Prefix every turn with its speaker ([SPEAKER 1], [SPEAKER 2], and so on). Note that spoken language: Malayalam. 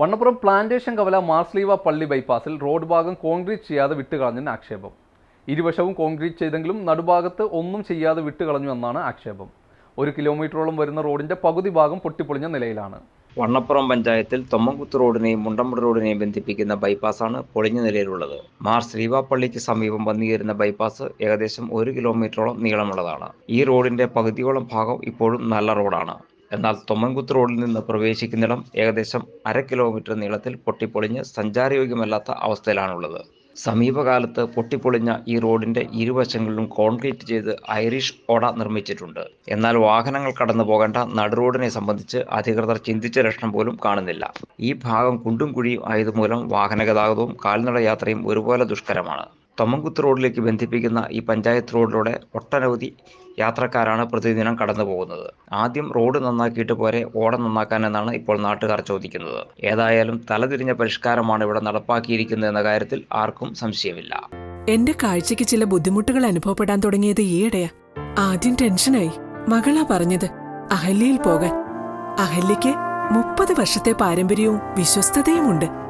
[SPEAKER 1] വണ്ണപ്പുറം പ്ലാന്റേഷൻ കവല മാർസ്ലീവ പള്ളി ബൈപ്പാസിൽ റോഡ് ഭാഗം കോൺക്രീറ്റ് ചെയ്യാതെ വിട്ടുകളഞ്ഞെന്ന് ആക്ഷേപം. ഇരുവശവും കോൺക്രീറ്റ് ചെയ്തെങ്കിലും നടുഭാഗത്ത് ഒന്നും ചെയ്യാതെ വിട്ടുകളഞ്ഞു എന്നാണ് ആക്ഷേപം. ഒരു കിലോമീറ്ററോളം വരുന്ന റോഡിന്റെ പകുതി ഭാഗം പൊട്ടിപ്പൊളിഞ്ഞ നിലയിലാണ്.
[SPEAKER 2] വണ്ണപ്പുറം പഞ്ചായത്തിൽ തൊമ്മൻകുത്ത് റോഡിനെയും മുണ്ടമ്പുഴ റോഡിനെയും ബന്ധിപ്പിക്കുന്ന ബൈപ്പാസാണ് പൊളിഞ്ഞ നിലയിലുള്ളത്. മാർ ശ്രീവാപ്പള്ളിക്ക് സമീപം വന്നുകയറുന്ന ബൈപ്പാസ് ഏകദേശം ഒരു കിലോമീറ്ററോളം നീളമുള്ളതാണ്. ഈ റോഡിന്റെ പകുതിയോളം ഭാഗം ഇപ്പോഴും നല്ല റോഡാണ്. എന്നാൽ തൊമ്മൻകുത്ത് റോഡിൽ നിന്ന് പ്രവേശിക്കുന്നിടം ഏകദേശം അര കിലോമീറ്റർ നീളത്തിൽ പൊട്ടിപ്പൊളിഞ്ഞ് സഞ്ചാരയോഗ്യമല്ലാത്ത അവസ്ഥയിലാണുള്ളത്. സമീപകാലത്ത് പൊട്ടിപ്പൊളിഞ്ഞ ഈ റോഡിന്റെ ഇരുവശങ്ങളിലും കോൺക്രീറ്റ് ചെയ്ത് ഐറിഷ് ഓട നിർമ്മിച്ചിട്ടുണ്ട്. എന്നാൽ വാഹനങ്ങൾ കടന്നു പോകേണ്ട നടുറോഡിനെ സംബന്ധിച്ച് അധികൃതർ ചിന്തിച്ച ലക്ഷണം പോലും കാണുന്നില്ല. ഈ ഭാഗം കുണ്ടും കുഴിയും ആയതുമൂലം വാഹന ഗതാഗതവും കാൽനട യാത്രയും ഒരുപോലെ ദുഷ്കരമാണ്. തൊമ്മൻകുത്ത് റോഡിലേക്ക് ബന്ധിപ്പിക്കുന്ന ഈ പഞ്ചായത്ത് റോഡിലൂടെ ഒട്ടനവധി യാത്രക്കാരാണ് പ്രതിദിനം കടന്നു പോകുന്നത് ആദ്യം റോഡ് നന്നാക്കിയിട്ട് പോരെ ഓടം നന്നാക്കാൻ എന്നാണ് ഇപ്പോൾ നാട്ടുകാർ ചോദിക്കുന്നത്. ഏതായാലും തലതിരിഞ്ഞ പരിഷ്കാരമാണ് ഇവിടെ നടപ്പാക്കിയിരിക്കുന്നത് എന്ന കാര്യത്തിൽ ആർക്കും സംശയമില്ല.
[SPEAKER 3] എന്റെ കാഴ്ചക്ക് ചില ബുദ്ധിമുട്ടുകൾ അനുഭവപ്പെടാൻ തുടങ്ങിയത് ഈയിടെയാ. ആദ്യം ടെൻഷനായി. മകളാ പറഞ്ഞത് അഹല്യയിൽ പോകാൻ. അഹല്യയ്ക്ക് മുപ്പത് വർഷത്തെ പാരമ്പര്യവും വിശ്വസ്തതയുമുണ്ട്.